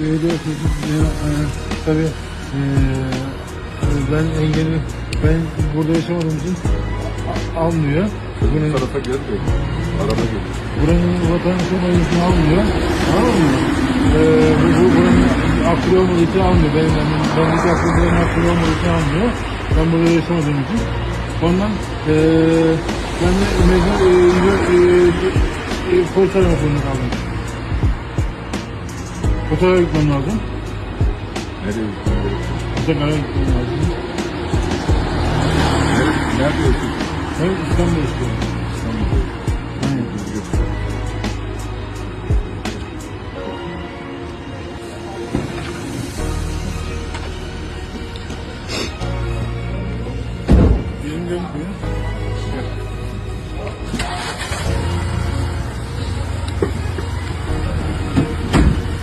belediye e, e, tabii e, ben engelli ben burada yaşamadığım için a- almıyor. Bu Bunun, tarafa gel de araba geliyor. buranın vatandaşı olmadığı için almıyor. Tamam mı? E, bu, bu, buranın aklı olmadığı için almıyor. Benim benim bendeki aklı buranın aklı olmadığı için almıyor. Ben burada yaşamadığım için. Ondan e, ben de mecbur e, e, e, e, polis aramak zorunda kaldım. Otogara gitmem lazım. Nereye gitmem lazım? Otogara gitmem lazım. Nerede, nerede okuyorsun? Ben İstanbul'da istiyorum. İstanbul'da. Aynen. Yok. Benim gözüküyor.